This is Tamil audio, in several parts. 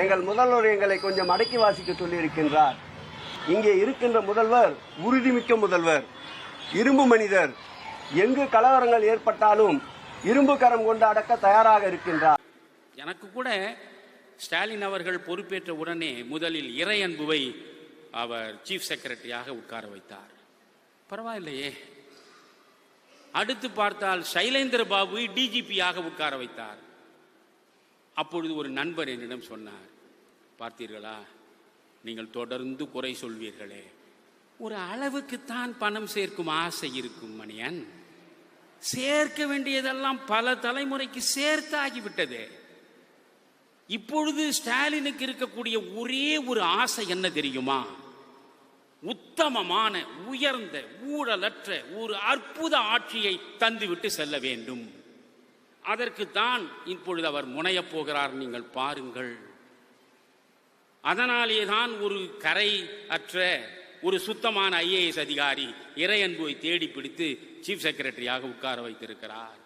எங்கள் முதல்வர் எங்களை கொஞ்சம் அடக்கி வாசிக்க சொல்லியிருக்கின்றார். இங்கே இருக்கின்ற முதல்வர் உறுதிமிக்க முதல்வர் இரும்பு மனிதர். எங்கு கலவரங்கள் ஏற்பட்டாலும் இரும்பு கரம் கொண்டு அடக்க தயாராக இருக்கின்றார். எனக்கு கூட ஸ்டாலின் அவர்கள் பொறுப்பேற்ற உடனே முதலில் இறை அன்புவை அவர் சீஃப் செக்ரட்டரியாக உட்கார வைத்தார். பரவாயில்லையே. அடுத்து பார்த்தால் சைலேந்திர பாபுவை டிஜிபியாக உட்கார வைத்தார். அப்பொழுது ஒரு நண்பர் என்னிடம் சொன்னார் பார்த்தீர்களா நீங்கள் தொடர்ந்து குறை சொல்வீர்களே. ஒரு அளவுக்குத்தான் பணம் சேர்க்கும் ஆசை இருக்கும் மணியன். சேர்க்க வேண்டியதெல்லாம் பல தலைமுறைக்கு சேர்த்தாகிவிட்டது. இப்பொழுது ஸ்டாலினுக்கு இருக்கக்கூடிய ஒரே ஒரு ஆசை என்ன தெரியுமா? உத்தமமான உயர்ந்த ஊழலற்ற ஒரு அற்புத ஆட்சியை தந்துவிட்டு செல்ல வேண்டும். அதற்கு தான் இப்பொழுது அவர் முனையப் போகிறார் நீங்கள் பாருங்கள். அதனாலே தான் ஒரு கரை அற்ற ஒரு சுத்தமான ஐஏஎஸ் அதிகாரி இறையன்புவை தேடி பிடித்து சீஃப் செக்ரட்டரியாக உட்கார வைத்திருக்கிறார்.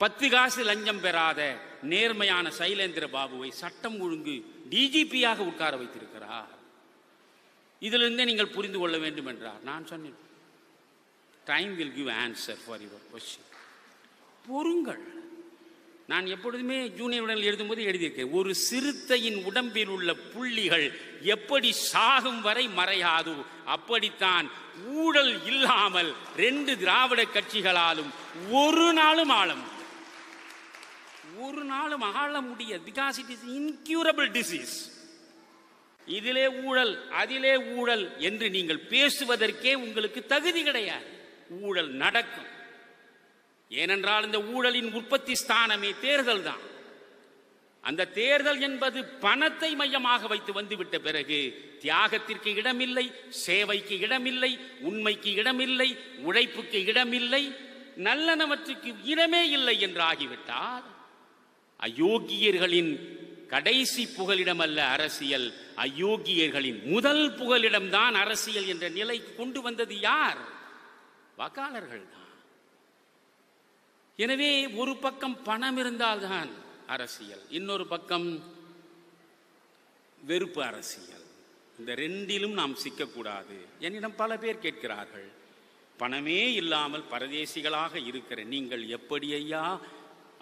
பத்து காசு லஞ்சம் பெறாத நேர்மையான சைலேந்திர பாபுவை சட்டம் ஒழுங்கு டிஜிபியாக உட்கார வைத்திருக்கிறார். இதிலிருந்தே நீங்கள் புரிந்து கொள்ள வேண்டும் என்றார். நான் சொன்னேன். Time will give answer for your question பொறுங்கள். நான் எப்பொழுதுமே ஜூனியர் உடல் எழுதும்போது எழுதியிருக்கேன் ஒரு சிறுத்தையின் உடம்பில் உள்ள புள்ளிகள் எப்படி சாகும் வரை மறையாதோ? அப்படித்தான் ஊழல் இல்லாமல் ரெண்டு திராவிட கட்சிகளாலும் ஒரு நாளும் ஆழம் ஒரு நாளும் ஆள முடியாது because it is incurable disease இதிலே ஊழல் அதிலே ஊழல் என்று நீங்கள் பேசுவதற்கே உங்களுக்கு தகுதி கிடையாது. ஊழல் நடக்கும். ஏனென்றால் இந்த ஊழலின் உற்பத்தி ஸ்தானமே தேர்தல் தான். அந்த தேர்தல் என்பது பணத்தை மையமாக வைத்து வந்துவிட்ட பிறகு தியாகத்திற்கு இடமில்லை சேவைக்கு இடமில்லை உண்மைக்கு இடமில்லை உழைப்புக்கு இடமில்லை நல்லனவற்றுக்கு இடமே இல்லை என்று ஆகிவிட்டால் அயோக்கியர்களின் கடைசி புகலிடம் அல்ல அரசியல். அயோக்கியர்களின் முதல் புகலிடம்தான் அரசியல் என்ற நிலைக்கு கொண்டு வந்தது யார்? வாக்காளர்கள் தான். எனவே ஒரு பக்கம் பணம் இருந்தால்தான் அரசியல் இன்னொரு பக்கம் வெறுப்பு அரசியல். இந்த ரெண்டிலும் நாம் சிக்கக்கூடாது. என்னிடம் பல பேர் கேட்கிறார்கள் பணமே இல்லாமல் பரதேசிகளாக இருக்கிற நீங்கள் எப்படி ஐயா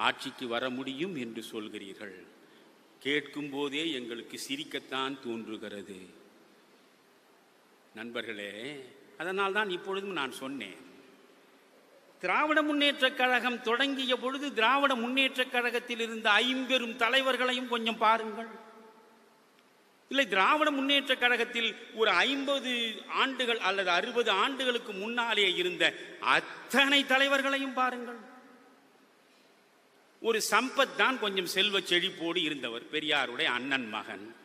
ஆட்சிக்கு வர முடியும் என்று சொல்கிறீர்கள்? கேட்கும் போதே எங்களுக்கு சிரிக்கத்தான் தோன்றுகிறது. நண்பர்களே அதனால் தான் இப்பொழுதும் நான் சொன்னேன் திராவிட முன்னேற்றக் கழகம் தொடங்கிய பொழுது திராவிட முன்னேற்றக் கழகத்தில் இருந்த ஐம்பெரும் தலைவர்களையும் கொஞ்சம் பாருங்கள். இல்லை திராவிட முன்னேற்றக் கழகத்தில் ஒரு ஐம்பது ஆண்டுகள் அல்லது அறுபது ஆண்டுகளுக்கு முன்னாலே இருந்த அத்தனை தலைவர்களையும் பாருங்கள். ஒரு சம்பத் தான் கொஞ்சம் செல்வ செழிப்போடு இருந்தவர் பெரியாருடைய அண்ணன் மகன்.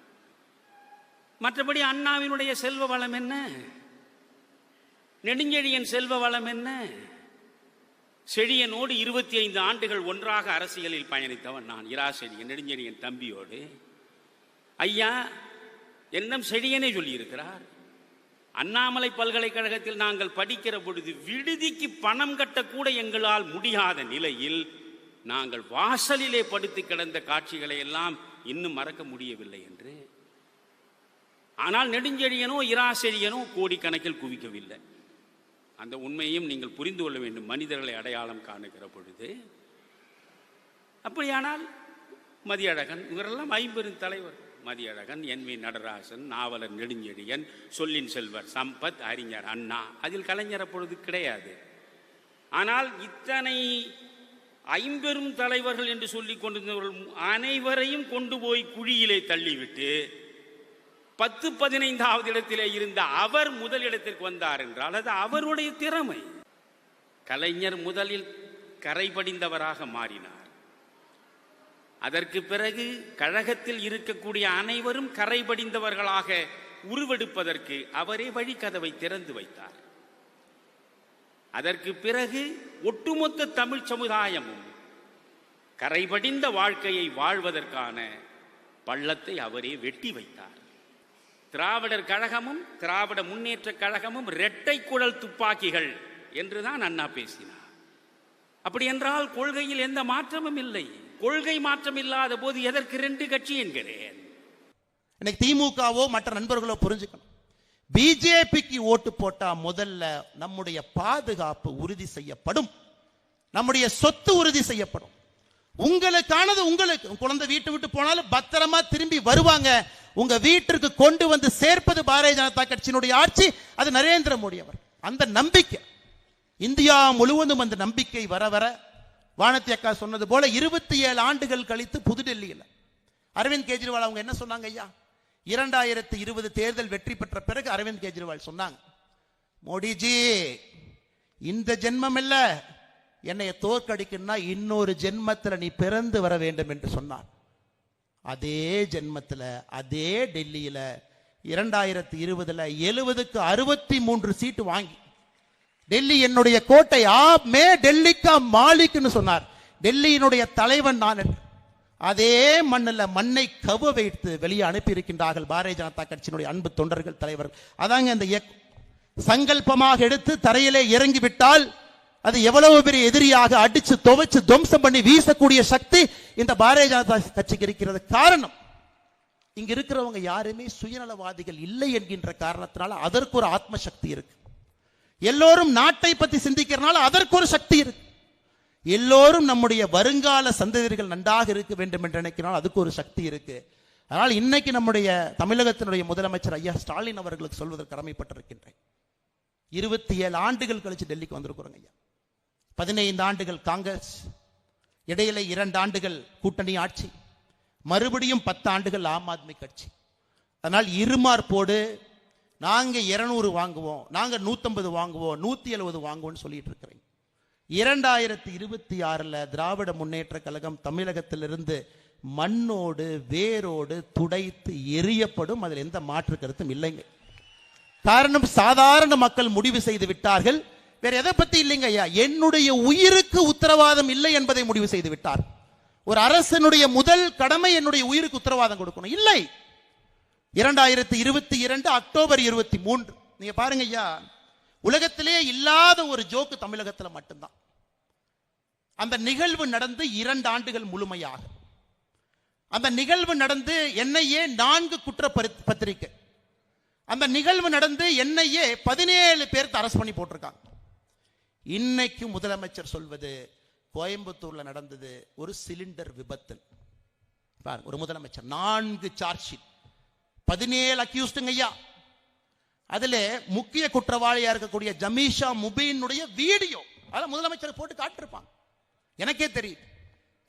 மற்றபடி அண்ணாவினுடைய செல்வ வளம் என்ன? நெடுஞ்செழியன் செல்வ வளம் என்ன? செழியனோடு இருபத்தி ஐந்து ஆண்டுகள் ஒன்றாக அரசியலில் பயணித்தவன் நான். இரா செழியன் நெடுஞ்செழியன் தம்பியோடு. ஐயா என்னும் செழியனே சொல்லியிருக்கிறார். அண்ணாமலை பல்கலைக்கழகத்தில் நாங்கள் படிக்கிற பொழுது விடுதிக்கு பணம் கட்டக்கூட எங்களால் முடியாத நிலையில் நாங்கள் வாசலிலே படுத்து கிடந்த காட்சிகளை எல்லாம் இன்னும் மறக்க முடியவில்லை என்று. ஆனால் நெடுஞ்செழியனோ இராசெழியனோ கோடிக்கணக்கில் குவிக்கவில்லை. அந்த உண்மையையும் நீங்கள் புரிந்து கொள்ள வேண்டும். மனிதர்களை அடையாளம் காணுகிற பொழுது. அப்படியானால் மதியழகன் இவரெல்லாம் ஐம்பெரும் தலைவர். மதியழகன் என் வி நடராசன் நாவலர் நெடுஞ்செழியன் சொல்லின் செல்வர் சம்பத் அறிஞர் அண்ணா. அதில் கலைஞர் அப்பொழுது கிடையாது. ஆனால் இத்தனை ஐம்பெரும் தலைவர்கள் என்று சொல்லிக் கொண்டிருந்தவர்கள் அனைவரையும் கொண்டு போய் குழியிலே தள்ளிவிட்டு பத்து பதினைந்தாவது இடத்திலே இருந்த அவர் முதலிடத்திற்கு வந்தார் என்றால் அது அவருடைய திறமை. கலைஞர் முதலில் கரைபடிந்தவராக மாறினார். அதற்கு பிறகு கழகத்தில் இருக்கக்கூடிய அனைவரும் கரைபடிந்தவர்களாக உருவெடுப்பதற்கு அவரே வழிக்கதவை திறந்து வைத்தார். அதற்கு பிறகு ஒட்டுமொத்த தமிழ் சமுதாயமும் கரைபடிந்த வாழ்க்கையை வாழ்வதற்கான பள்ளத்தை அவரே வெட்டி வைத்தார். திராவிடர் கழகமும் திராவிட முன்னேற்ற கழகமும் இரட்டை குழல் துப்பாக்கிகள் என்றுதான் அண்ணா பேசினார். அப்படி என்றால் கொள்கையில் எந்த மாற்றமும் இல்லை. கொள்கை மாற்றம் இல்லாத போது எதற்கு ரெண்டு கட்சி என்கிறேன். இன்னைக்கு திமுகவோ மற்ற நண்பர்களோ புரிஞ்சுக்கணும். பிஜேபிக்கு ஓட்டு போட்டா முதல்ல நம்முடைய பாதுகாப்பு உறுதி செய்யப்படும். நம்முடைய சொத்து உறுதி செய்யப்படும். உங்களுக்கானது உங்களுக்கு குழந்தை வீட்டு விட்டு போனாலும் பத்திரமா திரும்பி வருவாங்க. உங்க வீட்டிற்கு கொண்டு வந்து சேர்ப்பது பாரதிய ஜனதா கட்சியினுடைய ஆட்சி அது நரேந்திர மோடி அவர். அந்த நம்பிக்கை. இந்தியா முழுவதும் அந்த நம்பிக்கை வர வர வானத்தி அக்கா சொன்னது போல இருபத்தி ஏழு ஆண்டுகள் கழித்து புதுடெல்லியில். அரவிந்த் கெஜ்ரிவால் அவங்க என்ன சொன்னாங்க ஐயா? இரண்டாயிரத்தி இருபது தேர்தல் வெற்றி பெற்ற பிறகு அரவிந்த் கெஜ்ரிவால் சொன்னாங்க மோடிஜி இந்த ஜென்மம் இல்லை. என்னைய தோற்கடிக்கணும்னா இன்னொரு ஜென்மத்தில் நீ பிறந்து வர வேண்டும் என்று சொன்னார் அதே ஜென்மத்தில் அதே டெல்லியில் இரண்டாயிரத்தி இருபதுல எழுபதுக்கு அறுபத்தி மூன்று சீட்டு வாங்கி டெல்லி என்னுடைய கோட்டை மே டெல்லிக்கா மாலிக்னு சொன்னார். டெல்லியினுடைய தலைவன் நான் அதே மண்ணில் மண்ணை கவ வைத்து வெளியே அனுப்பியிருக்கின்றார்கள் பாரதிய ஜனதா கட்சியினுடைய அன்பு தொண்டர்கள் தலைவர்கள். அதாங்க இந்த சங்கல்பமாக எடுத்து தரையிலே இறங்கிவிட்டால் அது எவ்வளவு பெரிய எதிரியாக அடிச்சு துவைச்சு துவம்சம் பண்ணி வீசக்கூடிய சக்தி இந்த பாரதிய ஜனதா கட்சிக்கு இருக்கிறது காரணம். இங்க இருக்கிறவங்க யாருமே சுயநலவாதிகள் இல்லை என்கின்ற காரணத்தினால அதற்கு ஒரு ஆத்ம சக்தி இருக்கு. எல்லோரும் நாட்டை பத்தி சிந்திக்கிறனால அதற்கு ஒரு சக்தி இருக்கு. எல்லோரும் நம்முடைய வருங்கால சந்ததியர்கள் நன்றாக இருக்க வேண்டும் என்று நினைக்கிறால் அதுக்கு ஒரு சக்தி இருக்கு. அதனால் இன்னைக்கு நம்முடைய தமிழகத்தினுடைய முதலமைச்சர் ஐயா ஸ்டாலின் அவர்களுக்கு சொல்வதற்கு கடமைப்பட்டிருக்கின்றேன். இருபத்தி ஏழு ஆண்டுகள் கழிச்சு டெல்லிக்கு வந்திருக்கிறோங்க ஐயா. பதினைந்து ஆண்டுகள் காங்கிரஸ் இடையில இரண்டு ஆண்டுகள் கூட்டணி ஆட்சி மறுபடியும் பத்து ஆண்டுகள் ஆம் ஆத்மி கட்சி. அதனால் இருமார்போடு நாங்கள் இருநூறு வாங்குவோம் நாங்கள் நூற்றம்பது வாங்குவோம் நூற்றி எழுபது வாங்குவோம்னு சொல்லிட்டு இருக்கிறேன். இரண்டாயிரத்தி இருபத்தி ஆறில் திராவிட முன்னேற்ற கழகம் தமிழகத்திலிருந்து மண்ணோடு வேரோடு துடைத்து எரியப்படும் அதில் எந்த மாற்று கருத்தும் இல்லைங்க. காரணம் சாதாரண மக்கள் முடிவு செய்து விட்டார்கள் வேற எதை பத்தி இல்லைங்க ஐயா? என்னுடைய உயிருக்கு உத்தரவாதம் இல்லை என்பதை முடிவு செய்து விட்டார். ஒரு அரசனுடைய முதல் கடமை என்னுடைய உயிருக்கு உத்தரவாதம் கொடுக்கணும். இல்லை. இரண்டாயிரத்தி இருபத்தி இரண்டு அக்டோபர் இருபத்தி மூன்று. நீங்க பாருங்க ஐயா. உலகத்திலே இல்லாத ஒரு ஜோக்கு தமிழகத்துல மட்டும்தான். அந்த நிகழ்வு நடந்து இரண்டு ஆண்டுகள் முழுமையாக. அந்த நிகழ்வு நடந்து என்னையே நான்கு குற்ற பத்திரிக்கை. அந்த நிகழ்வு நடந்து என்னையே பதினேழு பேர்த்து அரசு பண்ணி போட்டிருக்காங்க. இன்னைக்கு முதலமைச்சர் சொல்வது கோயம்புத்தூர்ல நடந்தது ஒரு சிலிண்டர் விபத்து பாருங்க ஒரு முதலமைச்சர் நான்கு சார்ஜ் ஷீட் பதினேழு அக்யூஸ்டுங்க ஐயா. அதுல முக்கிய குற்றவாளியா இருக்கக்கூடிய ஜமீஷா முபீனுடைய வீடியோ. அத முதலமைச்சர் போட்டு காட்டிருப்பாங்க. எனக்கே தெரியுது.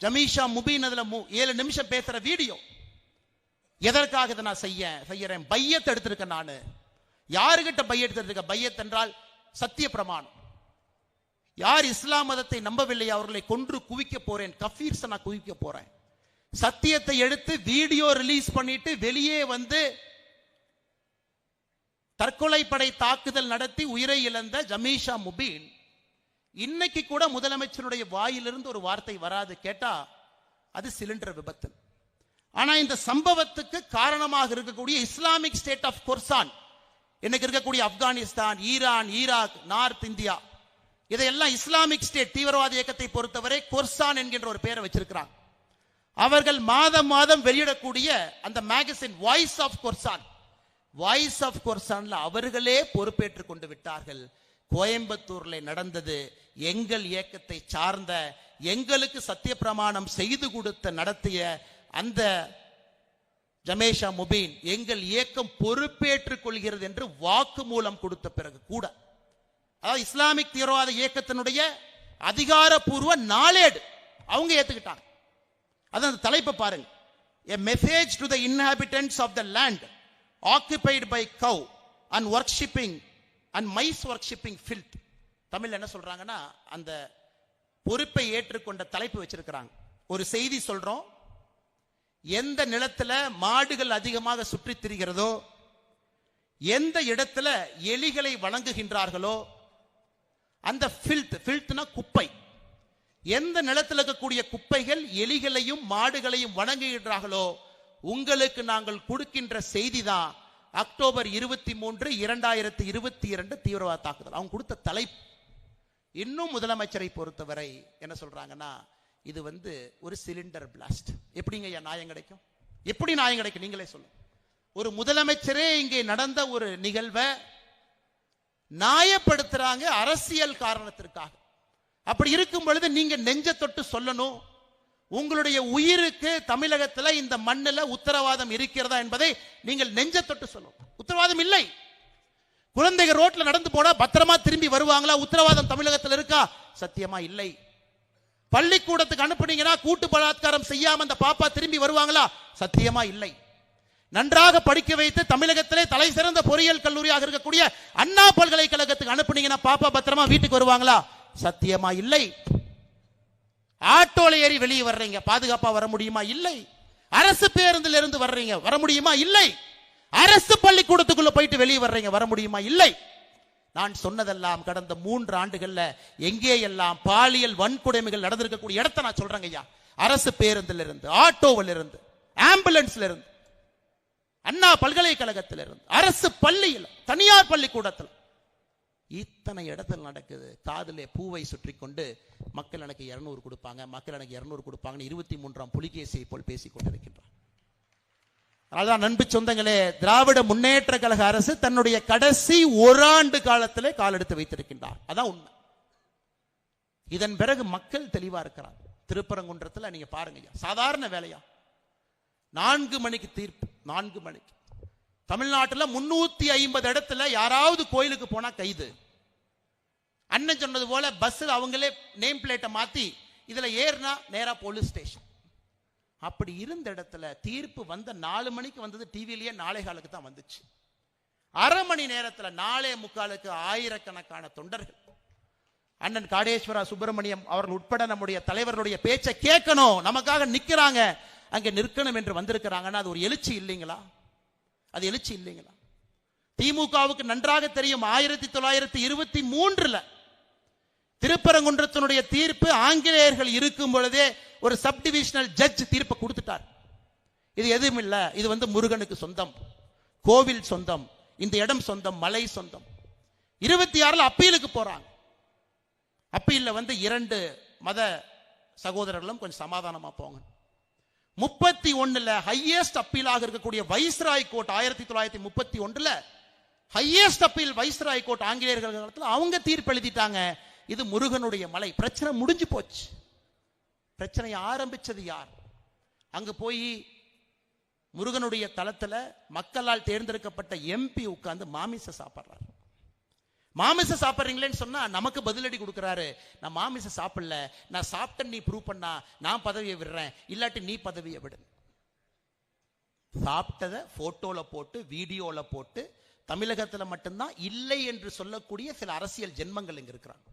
ஜமீஷா முபீன் அதுல மு- ஏழு நிமிஷம் பேசுற வீடியோ. எதற்காக இதை நான் செய்ய செய்யறேன்? பையத்தை எடுத்திருக்கேன் நானு. யாருகிட்ட பைய எடுத்திருக்க பையத் என்றால் சத்திய பிரமாணம். யார் இஸ்லாம் மதத்தை நம்பவில்லை அவர்களை கொன்று குவிக்க போறேன். கஃபீர்ஸை நான் குவிக்க போறேன். சத்தியத்தை எடுத்து வீடியோ ரிலீஸ் பண்ணிட்டு வெளியே வந்து தற்கொலை படை தாக்குதல் நடத்தி உயிரை இழந்த ஜமீஷா முபீன். இன்னைக்கு கூட முதலமைச்சருடைய வாயிலிருந்து ஒரு வார்த்தை வராது கேட்டா அது சிலிண்டர் விபத்து. ஆனா இந்த சம்பவத்துக்கு காரணமாக இருக்கக்கூடிய இஸ்லாமிக் ஸ்டேட் ஆஃப் கொர்சான் இன்னைக்கு இருக்கக்கூடிய Afghanistan Iran Iraq north India இதையெல்லாம் இஸ்லாமிக் ஸ்டேட் தீவிரவாத இயக்கத்தை பொறுத்தவரை கொர்சான் என்கின்ற ஒரு பெயரை வச்சிருக்கிறாங்க அவர்கள் மாதம் மாதம் வெளியிடக்கூடிய அந்த magazine voice of Khorasan voice of கொர்சான்ல அவர்களே பொறுப்பேற்றுக் கொண்டு விட்டார்கள். கோயம்புத்தூர்ல நடந்தது எங்கள் இயக்கத்தை சார்ந்த எங்களுக்கு சத்திய பிரமாணம் செய்து கொடுத்த நடத்திய அந்த ஜமேஷா முபீன் எங்கள் இயக்கம் பொறுப்பேற்றுக் கொள்கிறது என்று வாக்கு மூலம் கொடுத்த பிறகு கூட அதாவது இஸ்லாமிக் தீவிரவாத இயக்கத்தினுடைய அதிகாரப்பூர்வ நாளேடு. அவங்க ஏத்துக்கிட்டாங்க. அதான் அந்த தலைப்பை பாருங்க. A message to the inhabitants of the land occupied by cow and worshipping and mice worshipping filth தமிழ்ல என்ன சொல்றாங்கன்னா அந்த பொறுப்பை ஏற்றுக்கொண்ட தலைப்பு வச்சிருக்கிறாங்க. ஒரு செய்தி சொல்றோம். எந்த நிலத்துல மாடுகள் அதிகமாக சுற்றித் திரிகிறதோ எந்த இடத்துல எலிகளை வணங்குகின்றார்களோ அந்த ஃபில்த் ஃபில்த்னா குப்பை. எந்த நிலத்தில் இருக்கக்கூடிய குப்பைகள் எலிகளையும் மாடுகளையும் வணங்குகின்றார்களோ உங்களுக்கு நாங்கள் கொடுக்கின்ற செய்தி தான் அக்டோபர் இருபத்தி மூன்று இரண்டாயிரத்தி இருபத்தி இரண்டு தீவிரவாத தாக்குதல். அவங்க கொடுத்த தலைப்பு. இன்னும் முதலமைச்சரை பொறுத்தவரை என்ன சொல்றாங்கன்னா இது வந்து ஒரு சிலிண்டர் பிளாஸ்ட் எப்படிங்க ஐயா நியாயம் கிடைக்கும்? எப்படி நியாயம் கிடைக்கும்? நீங்களே சொல்லுங்க. ஒரு முதலமைச்சரே இங்கே நடந்த ஒரு நிகழ்வை நியாயப்படுத்துறாங்க அரசியல் காரணத்திற்காக. அப்படி இருக்கும் பொழுது நீங்க நெஞ்ச தொட்டு சொல்லணும். உங்களுடைய உயிருக்கு தமிழகத்துல இந்த மண்ணில் உத்தரவாதம் இருக்கிறதா என்பதை நீங்கள் நெஞ்ச தொட்டு சொல்லணும். உத்தரவாதம் இல்லை. குழந்தைகள் ரோட்ல நடந்து போனா பத்திரமா திரும்பி வருவாங்களா? உத்தரவாதம் தமிழகத்தில் இருக்கா? சத்தியமா இல்லை. பள்ளிக்கூடத்துக்கு அனுப்புனீங்கன்னா கூட்டு பலாத்காரம் செய்யாம அந்த பாப்பா திரும்பி வருவாங்களா? சத்தியமா இல்லை. நன்றாக படிக்க வைத்து தமிழகத்திலே தலை சிறந்த பொறியியல் கல்லூரியாக இருக்கக்கூடிய அண்ணா பல்கலைக்கழகத்துக்கு அனுப்புனீங்கன்னா பாப்பா பத்திரமா வீட்டுக்கு வருவாங்களா? சத்தியமா இல்லை. ஆட்டோல ஏறி வெளியே வர்றீங்க. பாதுகாப்பா வர முடியுமா? இல்லை. அரசு பேருந்துல இருந்து வர்றீங்க. வர முடியுமா? இல்லை. அரசு பள்ளிக்கூடத்துக்குள்ள போயிட்டு வெளியே வர்றீங்க. வர முடியுமா? இல்லை. நான் சொன்னதெல்லாம் கடந்த மூன்று ஆண்டுகள்ல எங்கே எல்லாம் பாலியல் வன்கொடுமைகள் நடந்திருக்கக்கூடிய இடத்தை நான் சொல்றேங்க ஐயா. அரசு பேருந்துல இருந்து ஆட்டோவில் இருந்து ஆம்புலன்ஸ்ல இருந்து அண்ணா பல்கலைக்கழகத்தில் இருந்து அரசு பள்ளியில் தனியார் பள்ளிக்கூடத்தில். இத்தனை இடத்துல நடக்குது. காதிலே பூவை சுற்றி கொண்டு மக்கள் எனக்கு இருநூறு கொடுப்பாங்க மக்கள் எனக்கு இருநூறு கொடுப்பாங்கன்னு இருபத்தி மூன்றாம் புலிகேசியை போல் பேசிக் கொண்டிருக்கின்றார். அதனால்தான் நண்பு சொந்தங்களே திராவிட முன்னேற்ற கழக அரசு தன்னுடைய கடைசி ஓராண்டு காலத்திலே கால் எடுத்து வைத்திருக்கின்றார். அதான் உண்மை. இதன் பிறகு மக்கள் தெளிவா இருக்கிறார். திருப்பரங்குன்றத்தில் நீங்க பாருங்க சாதாரண வேலையா? நான்கு மணிக்கு தீர்ப்பு. நான்கு மணிக்கு. தமிழ்நாட்டுல முன்னூத்தி ஐம்பது இடத்துல யாராவது கோயிலுக்கு போனா கைது. அண்ணன் சொன்னது போல பஸ்ஸில் அவங்களே நேம் பிளேட்டை மாத்தி இதுல ஏறினா நேரா போலீஸ் ஸ்டேஷன். அப்படி இருந்த இடத்துல தீர்ப்பு வந்த நாலு மணிக்கு வந்தது டிவிலேயே நாளை காலுக்கு தான் வந்துச்சு. அரை மணி நேரத்தில் நாளே முக்காலுக்கு ஆயிரக்கணக்கான தொண்டர்கள். அண்ணன் காடேஸ்வரா சுப்பிரமணியம் அவர்கள் உட்பட நம்முடைய தலைவர்களுடைய பேச்சை கேட்கணும். நமக்காக நிற்கிறாங்க அங்க நிற்கணும் என்று வந்திருக்கிறாங்கன்னா அது ஒரு எழுச்சி இல்லைங்களா? அது எழுச்சி இல்லைங்களா? திமுகவுக்கு நன்றாக தெரியும் ஆயிரத்தி தொள்ளாயிரத்தி இருபத்தி மூன்றுல திருப்பரங்குன்றத்தினுடைய தீர்ப்பு ஆங்கிலேயர்கள் இருக்கும் பொழுதே ஒரு சப்டிவிஷனல் ஜட்ஜ் தீர்ப்பை கொடுத்துட்டார். இது எதுவும் இல்லை. இது வந்து முருகனுக்கு சொந்தம். கோவில் சொந்தம். இந்த இடம் சொந்தம். மலை சொந்தம். இருபத்தி ஆறுல அப்பீலுக்கு போறாங்க. அப்பீல்ல வந்து இரண்டு மத சகோதரர்களும் கொஞ்சம் சமாதானமா போங்க. முப்பத்தி ஒண்ணுல ஹையஸ்ட் அப்பீலாக இருக்கக்கூடிய வைஸ்ராய் கோர்ட் ஆயிரத்தி தொள்ளாயிரத்தி முப்பத்தி ஒன்றுல ஹையஸ்ட் அப்பீல் வைஸ்ராய் கோர்ட் ஆங்கிலேயர்கள் அவங்க தீர்ப்பு எழுதிட்டாங்க. இது முருகனுடைய மலை. பிரச்சனை முடிஞ்சு போச்சு. பிரச்சனையை ஆரம்பிச்சது யார்? அங்க போய் முருகனுடைய தளத்துல மக்களால் தேர்ந்தெடுக்கப்பட்ட எம்பி உட்கார்ந்து மாமிச சாப்பிட்றாரு. மாமிசம் சாப்பிட்றீங்களேன்னு சொன்னா நமக்கு பதிலடி கொடுக்குறாரு. நான் மாமிசம் சாப்பிடல. நான் சாப்பிட்டேன்னு நீ ப்ரூவ் பண்ணா நான் பதவியை விடுறேன். இல்லாட்டி நீ பதவியை விடு. சாப்பிட்டதை போட்டோல போட்டு வீடியோல போட்டு தமிழகத்துல மட்டும்தான் இல்லை என்று சொல்லக்கூடிய சில அரசியல் ஜென்மங்கள் இங்க இருக்கிறாங்க.